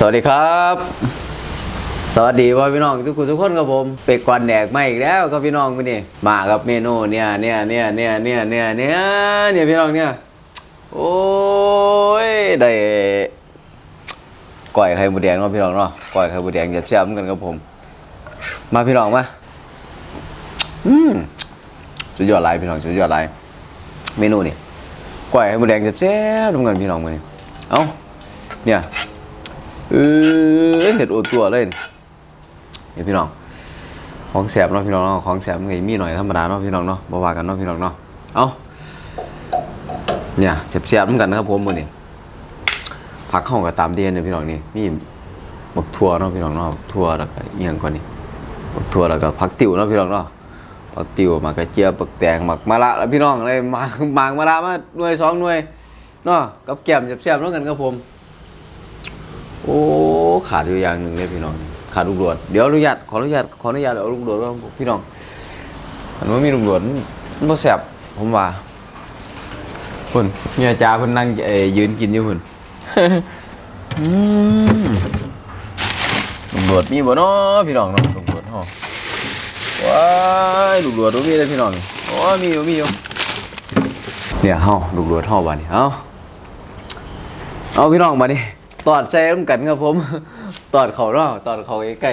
สวัสดีครับ สวัสดีพ่อพี่น้องทุกคนทุกคนครับผมเป็กกวนแดกมาอีกแล้วครับพี่น้องพี่นี่มากับเมนูเนี่ยเนี่ยเนี่ยเนี่ยเนี่ยเนี่ยเนี่ยเนี่ยพี่น้องเนี่ยโอ้ยได้ก้อยไข่หมูแดงเนาะพี่น้องเนาะก้อยไข่หมูแดงแซ่บๆกันครับผม มาพี่น้องมาอืมสุดยอดไรพี่น้องสุดยอดไรเมนูนี่ก้อยไข่หมูแดงแซ่บๆกันพี่น้องมื้อนี้เอ้าเนี่ย เออเห็ดโอตัวเลยเดี๋ยพี่น้อง ของแสบเนาะพี่น้องเนาะ ของแสบมันก็มีหน่อยธรรมดาเนาะพี่น้องเนาะบ่ว่ากันเนาะพี่น้องเนาะ เอาเนี่ยแสบเหมือนกันนะครับผมมื้อนี้ผักเข้ากับตามเดียนเนี่ยพี่น้องนี่มีบักทั่วเนาะพี่น้องเนาะทั่วแล้วก็เอียงก่อนนี่บักทั่วแล้วก็ผักติ๋วเนาะพี่น้องเนาะผักติ๋วมากระเจี๊ยบปักแตงหมักมะระแล้วพี่น้องเลยหมากหมากมะระมาหน่วยสองหน่วยเนาะกับแก้มแสบๆเนาะกันครับผม โอ้ขาดอยู่อย่างหนึ่งเลยพี่น้องขาดลูกโดดเดี๋ยวอนุญาตขออนุญาตขออนุญาตเอาลูกโดดว่าพี่น้องอันว่ามีลูกโดดมันบ่แซ่บผมว่าคุณเมียจ่าเพิ่นนั่งเอ่อยืนกินอยู่คุณลูกโดดมีบ่เนาะพี่น้องเนาะลูกโดดเฮาว้ายลูกโดดบ่มีเลยพี่น้องโอ้มีอยู่มีอยู่เนี่ยเฮาลูกโดดเฮาบัดนี้เอ้าเอาพี่น้องมาดิ ตอดใจร่วมกันครับผม ตอดเขาเนาะตอดเขาใกล้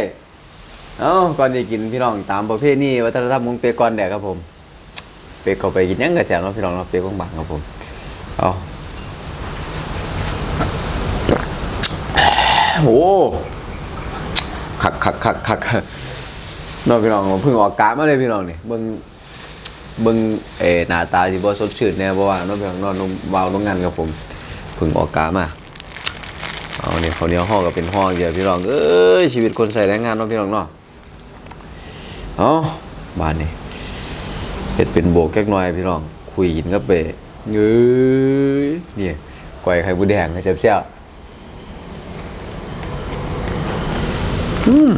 ๆเอ้าก่อนจะกินพี่น้องตามประเภทนี้วัฒนธรรมของเปกอนแดกครับผม เปกเขาไปกินยังกระแจเนาะพี่น้องเนาะเปกบางๆครับผม เอาโอ้คักคักคักคักน้องพี่น้องเพิ่งออกกามาเลยพี่น้องนี่เบิ่งเบิ่งเอหน้าตาสิบ่สดชื่นแน่บ่ว่าน้องพี่น้องนอนนมวาวน้องงานครับผมเพึ่งออกกามา เอาเนี่ยเขาวเหนียวห่อก็เป็นห่อเดียวพี่น้องเอ้ยชีวิตคนใส่แรงงานเนาะพี่น้องเนาะเอาบ้านนี่เฮ็ดเป็นโบกแก๊กน่อยพี่น้อง คุยกินกับเปเอ้ยนี่ก้อยไข่บุแดงให้แซ่บอืม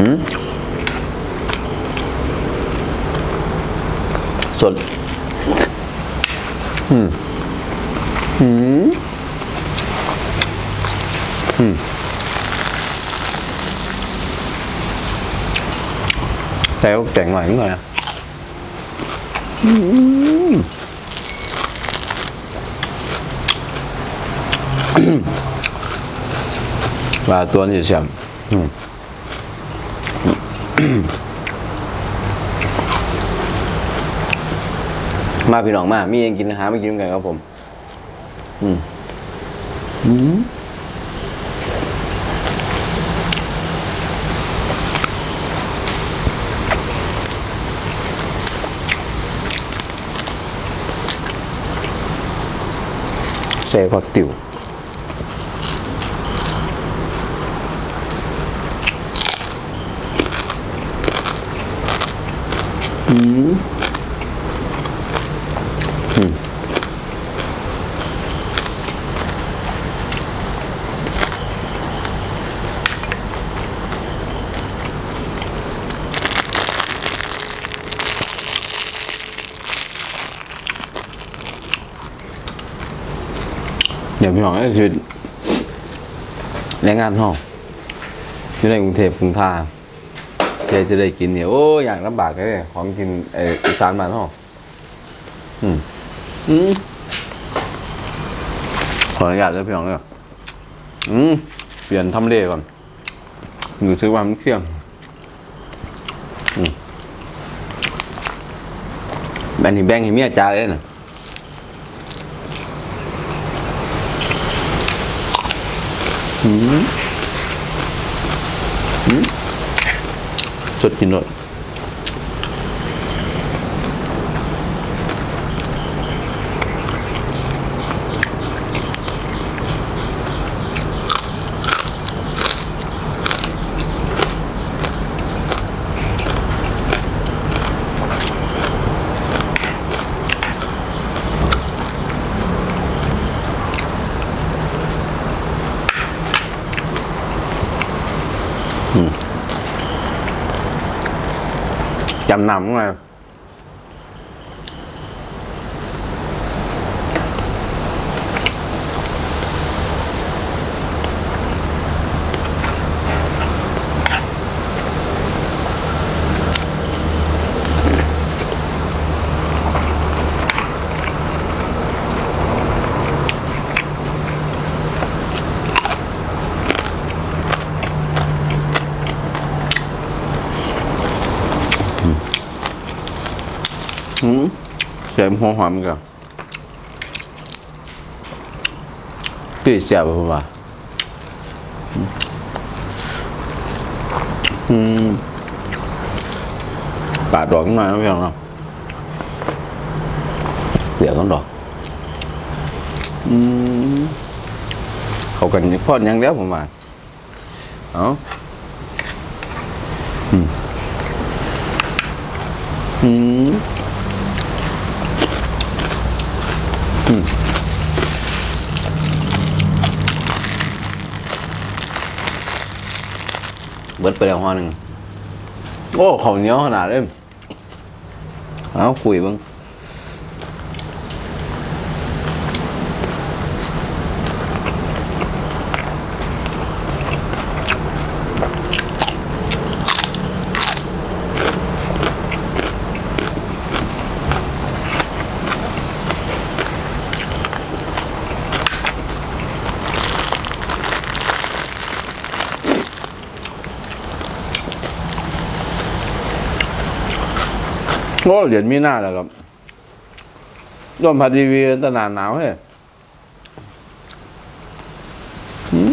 อืมสดอืมอืมอืม แต่ก็แต่งหน่อยนิดหน่อยนะอืมว่าตัวนี้เสียมมาพี่น้องมา มีเองกินหามากินกันครับผม อืม อืม xe hoặc tiểu Mm-hmm. ก็คือแรงงานห้องอยู่ในกรุงเทพกรุงท่าแกจะได้กินเนี่ยโอ้ยอย่างลำบากเลยของกินเอออีสานบ้านห้องอืมอืมขออนุญาตเลยพี่น้องเลยอืมเปลี่ยนทำเลก่อนอยู่ซื้อวามันเที่ยงอืมแบนนี่แบงให้เมียจ่ายเลยนะ อืมอืมสดกินด้วย trăm năm đúng không ไงส่หัวหอมกันพี่เสียบผมว่าอืมปาดดอกหน่อยนะพี่น้องเนาะเดี๋ยวกันดอกอืมเขากันพอดยังแล้วผมว่าเอาอืมอืม เบิดไปแล้วหัวหนึ่งโอ้เขาวเหนียวขนาดเลยเอาคุยเบ้าง โอ้เหรียญมีหน้าแล้วครับร่วมพัดทีวีตนานหนาวเฮ้ยหืม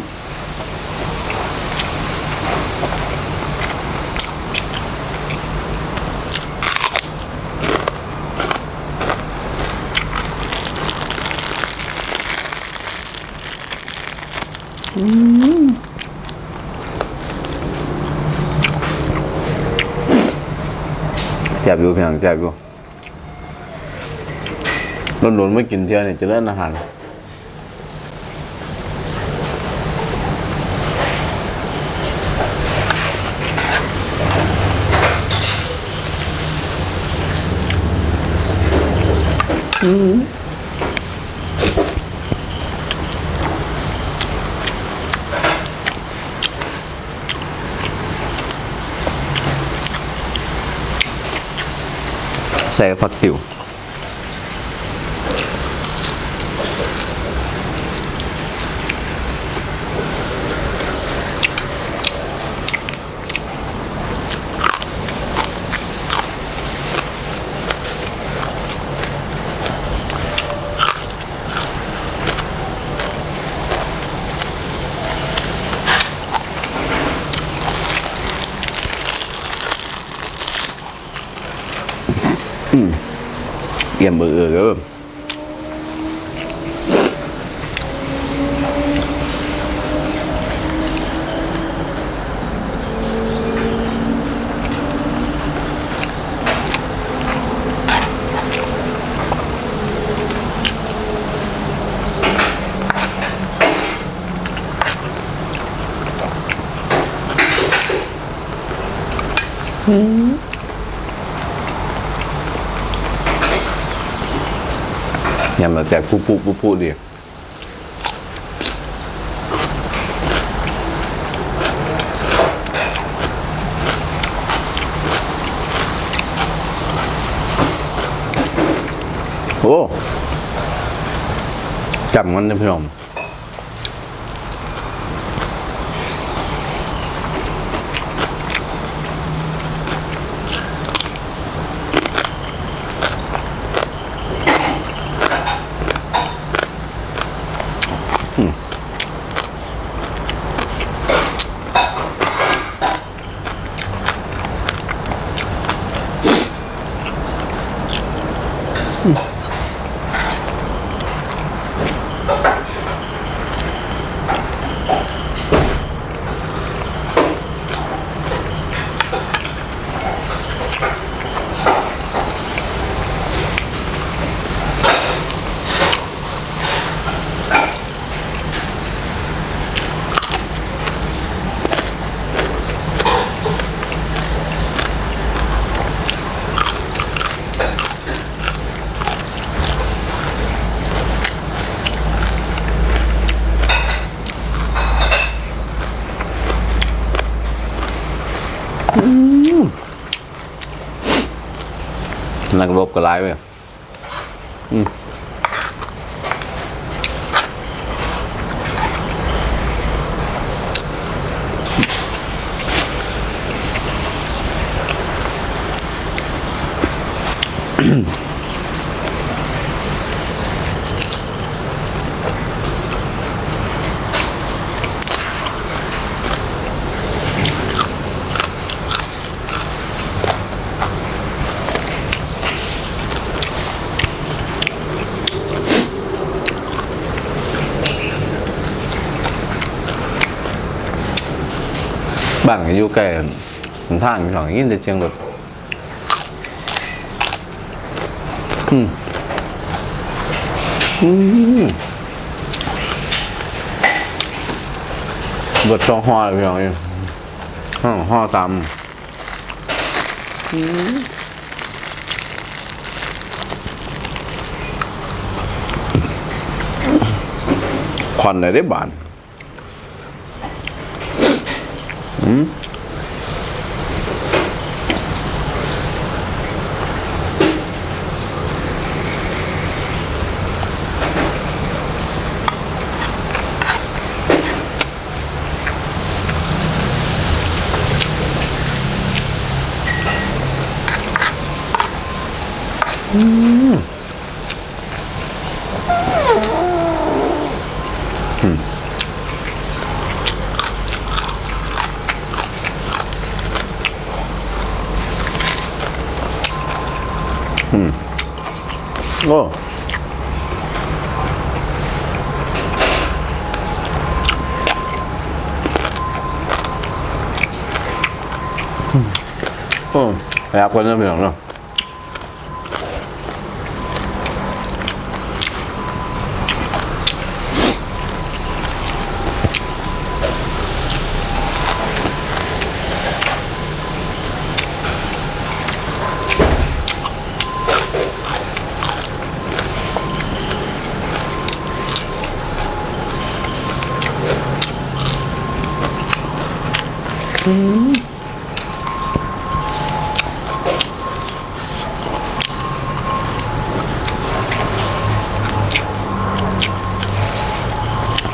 แจ็บอยู่เพียงแจ็บอยู่หลุนไม่กินเที่ยวเนี่ยจะเล่นอาหารอืม เบ อร์เออเอ แต่พูดพูดผู้พูดเนี่ยโอ้จำมันนะพี่น้อง นักรบก็ร้ายไปอืม บ้านก็อยู่ใกล้กันหนทางพี่น้องยินแต่เสียงรถอืมอืมรถสองห่อเลยพี่น้องนี่ห่อห่อตามอืมควันอะไรได้บาน โอ้โอ้แอบกันนะพี่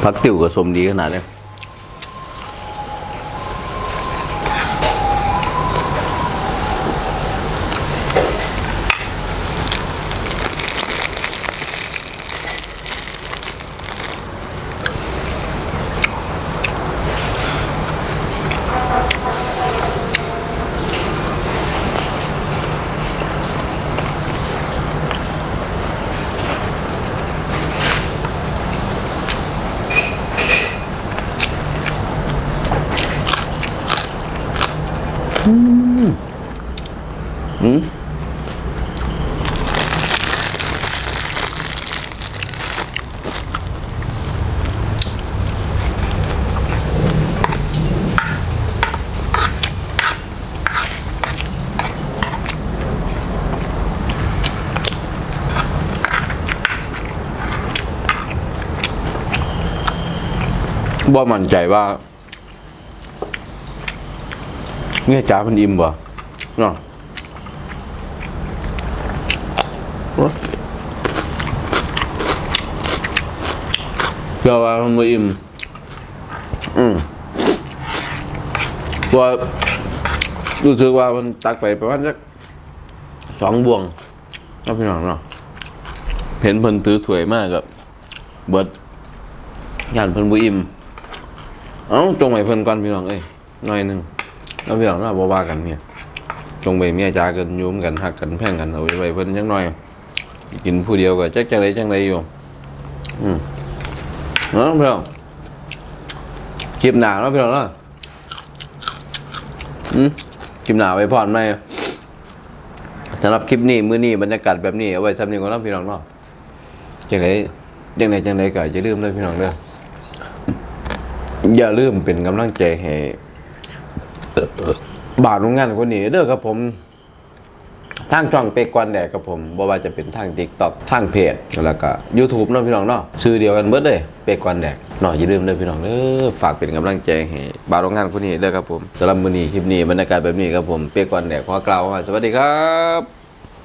พักติวกับสมดีขนาดนี้ อืมบ่มั่นใจว่า เมียจ๋าเพันอิ่มบ่เนาะเชื่อว่ามันบ่อิ่มอืมว่ารู้สึกว่ามันตักไปประมาณสักสองบวงก็พี่น้องเนาะเห็นเพิ่นถือถวยมากกับเบิดยานเพิ่นบ่อิ่มเอ้าจงไว้เพิ่นก่อนพี่น้องเอ้ยหน่อยหนึ่ง แล้วพี่น้องเนาบ่ว่ากันเนี่ยจงไปเมียจากันยุ่มกันหักกันแพ่งกันเอาไว้เพิ่นจังหน่อย กินผู้เดียวก็จักจังไดจังไดอยู่ อืมเนาะพี่น้องคลิปหนาเนาะพี่น้องเนาะอืมคลิปหนาไว้พรไหมสำหรับคลิปนี้มื้อนี้บรรยากาศแบบนี้เอาไว้ทำนี้ก่อนเนาะพี่น้องเนาะจังไดจังไดจังไดก็อย่าลืมเลยพี่น้องเด้ออย่าลืมเป็นกำลังใจให้ บาทโรงงานคนนี้เด้อครับผมทางช่องเป็กกวนแดกกับผมบ่ว่าจะเป็นทางติ๊กต็อกทางเพจแล้วก็ยูทูบน้องพี่น้องเนาะชื่อเดียวกันเบิดเลยเป็กกวนแดกหน่อยอย่าลืมเด้อพี่น้องเด้อฝากเป็นกำลังใจให้บาร์โรงงานคนนี้เด้อครับผมสำหรับมื้อนี้คลิปนี้บรรยากาศแบบนี้ครับผมเป็กกวนแดกขอกล่าวว่าสวัสดีครับ